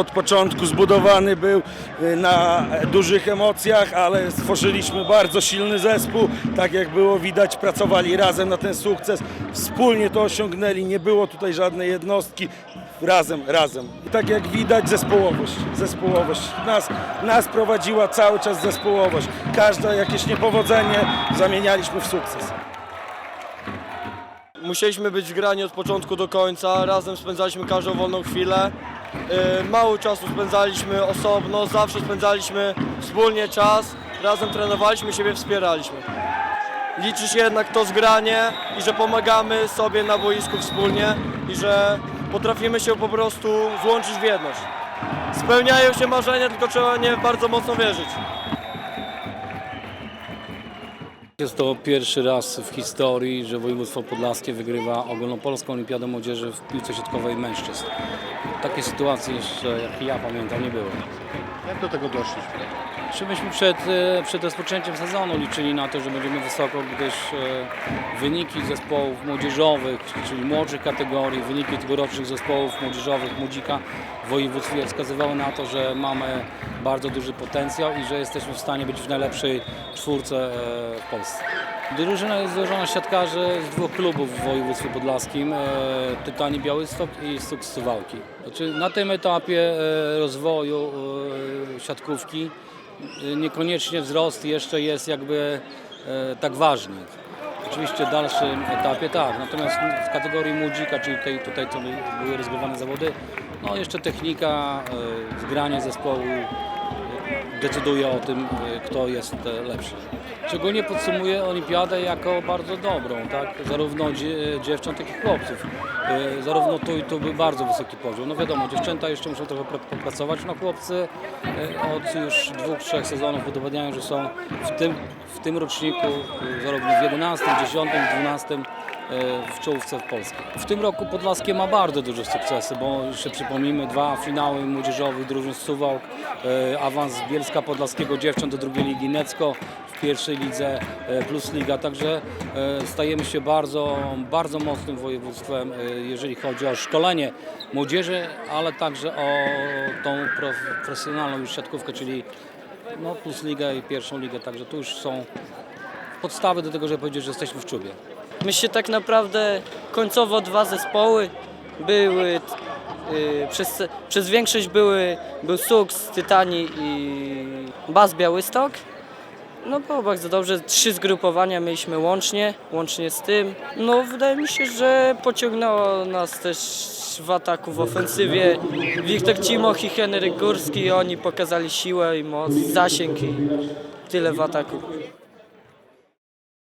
od początku zbudowany był y, na dużych emocjach, ale stworzyliśmy bardzo silny zespół. Tak jak było widać, pracowali razem na ten sukces. Wspólnie to osiągnęli, nie było tutaj żadnej jednostki. Razem, razem. I tak jak widać, zespołowość. Zespołowość. Nas, nas prowadziła cały czas zespołowość. Każde jakieś niepowodzenie zamienialiśmy w sukces. Musieliśmy być grani od początku do końca, razem spędzaliśmy każdą wolną chwilę. Yy, Mało czasu spędzaliśmy osobno, zawsze spędzaliśmy wspólnie czas, razem trenowaliśmy, siebie wspieraliśmy. Liczy się jednak to zgranie i że pomagamy sobie na boisku wspólnie i że potrafimy się po prostu złączyć w jedność. Spełniają się marzenia, tylko trzeba nie bardzo mocno wierzyć. Jest to pierwszy raz w historii, że województwo podlaskie wygrywa ogólnopolską olimpiadę młodzieży w piłce siatkowej mężczyzn. Takiej sytuacji jeszcze, jak ja pamiętam, nie było. Jak do tego doszliśmy? Czy myśmy przed, e, przed rozpoczęciem sezonu liczyli na to, że będziemy wysoko, gdyż e, wyniki zespołów młodzieżowych, czyli młodszych kategorii, wyniki tegorocznych zespołów młodzieżowych Młodzika w województwie wskazywały na to, że mamy bardzo duży potencjał i że jesteśmy w stanie być w najlepszej czwórce e, w Polsce. Drużyna jest złożona z siatkarzy z dwóch klubów w województwie podlaskim, e, Tytani Białystok i Suk Suwałki. Znaczy, na tym etapie e, rozwoju e, siatkówki niekoniecznie wzrost jeszcze jest jakby tak ważny. Oczywiście w dalszym etapie tak, natomiast w kategorii młodzika, czyli tutaj, tutaj co by- były rozgrywane zawody, no jeszcze technika, zgranie zespołu decyduje o tym, e, kto jest e, lepszy. Szczególnie podsumuję olimpiadę jako bardzo dobrą, tak? zarówno dzie, dziewcząt, jak i chłopców. E, Zarówno tu i tu był bardzo wysoki poziom. No wiadomo, dziewczęta jeszcze muszą trochę pra- popracować, no chłopcy e, od już dwóch, trzech sezonów udowadniają, że są w tym, w tym roczniku, zarówno w 11, 10, 12 e, w czołówce w Polsce. W tym roku Podlaskie ma bardzo duże sukcesy, bo jeszcze przypomnijmy dwa finały młodzieżowych drużyn Suwałk, e, awans Bielska Podlaskiego dziewcząt do drugiej ligi Necko w pierwszej lidze e, plus liga, także e, stajemy się bardzo, bardzo mocnym województwem, jeżeli chodzi o szkolenie młodzieży, ale także o tą prof- profesjonalną już siatkówkę, czyli no, plus ligę i pierwszą ligę, także tu już są podstawy do tego, żeby powiedzieć, że jesteśmy w czubie. Myślę tak naprawdę końcowo dwa zespoły były, y, przez, przez większość były, był Sux, Tytani i Bas Białystok. No było bardzo dobrze, trzy zgrupowania mieliśmy łącznie, łącznie z tym. No wydaje mi się, że pociągnęło nas też w ataku, w ofensywie Wiktor Cimoch i Henryk Górski, oni pokazali siłę i moc, zasięg i tyle w ataku.